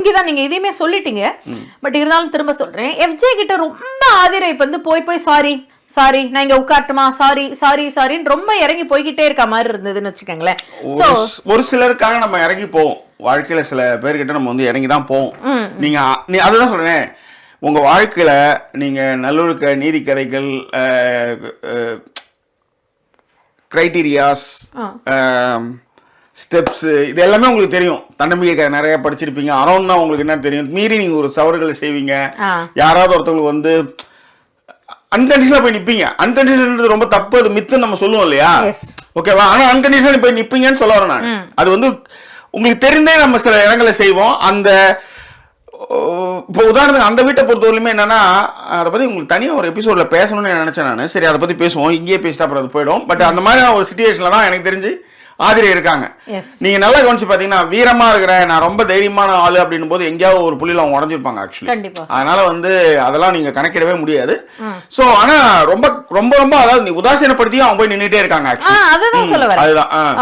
இங்கதான் நீங்க இதையுமே சொல்லிட்டீங்க. பட் இருந்தாலும் திரும்ப சொல்றேன். எஃப்ஜே கிட்ட ரொம்ப ஆதிரை இப்ப வந்து போய் போய் சாரி சாரி நான் இங்க உட்காரட்டுமா? சாரி சாரி சாரின்னு ரொம்ப இறங்கி போய்கிட்டே இருக்க மாதிரி இருந்ததுன்னு வச்சுக்கோங்களேன். ஒரு சிலருக்காக நம்ம இறங்கி போவோம். வாழ்க்கையில சில பேர்கிட்ட நம்ம வந்து இறங்கி தான் போவோம். நீங்க அதுதான் சொல்றேன். உங்க வாழ்க்கையில நீங்க நல்லொழுக்க நீதிக்கதைகள் கிரைட்டீரியாஸ் ஸ்டெப்ஸ் இது எல்லாமே உங்களுக்கு தெரியும். தன்னம்பிக்கை நிறைய படிச்சிருப்பீங்க. அரௌண்ட் தான் உங்களுக்கு என்ன தெரியும்? மீறி நீங்க ஒரு தவறுகளை செய்வீங்க. யாராவது ஒருத்தவங்களுக்கு வந்து அன்கண்டிஷனலா போய் நிப்பீங்க. அன்கண்டிஷனல் ரொம்ப தப்பு. அது மித்துன்னு நம்ம சொல்லுவோம் இல்லையா. ஓகேவா ஆனா அன்கண்டிஷனல் போய் நிப்பீங்கன்னு சொல்ல வரேன் நான். அது வந்து உங்களுக்கு தெரிந்தே நம்ம சில இடங்களை செய்வோம். அந்த இப்போ உதாரணத்துக்கு அந்த வீட்டை பொறுத்தவரையிலுமே என்னன்னா அதை பத்தி உங்களுக்கு தனியா ஒரு எபிசோட்ல பேசணும்னு நினைச்சேன் நான். சரி அதை பத்தி பேசுவோம். இங்கேயே பேசிட்டா அப்புறம் அது போயிடும். பட் அந்த மாதிரி ஒரு சுச்சுவேஷன்ல தான் எனக்கு தெரிஞ்சு ஆதிரி இருக்காங்க. நீங்க நல்லா கவனிச்சு பாத்தீங்கன்னா வீரமா இருக்கிறேன் நான் ரொம்ப தைரியமான ஆளு அப்படின்னும் போது எங்கேயாவது ஒரு புள்ளியில அவங்க உடஞ்சிருப்பாங்க ஆக்சுவலி அதனால வந்து அதெல்லாம் நீங்க கணக்கிடவே முடியாது. சோ ஆனா ரொம்ப ரொம்ப ரொம்ப அதாவது நீ உதாசீனப்படுத்தியும் அவங்க போய் நின்னுட்டே இருக்காங்க அதுதான்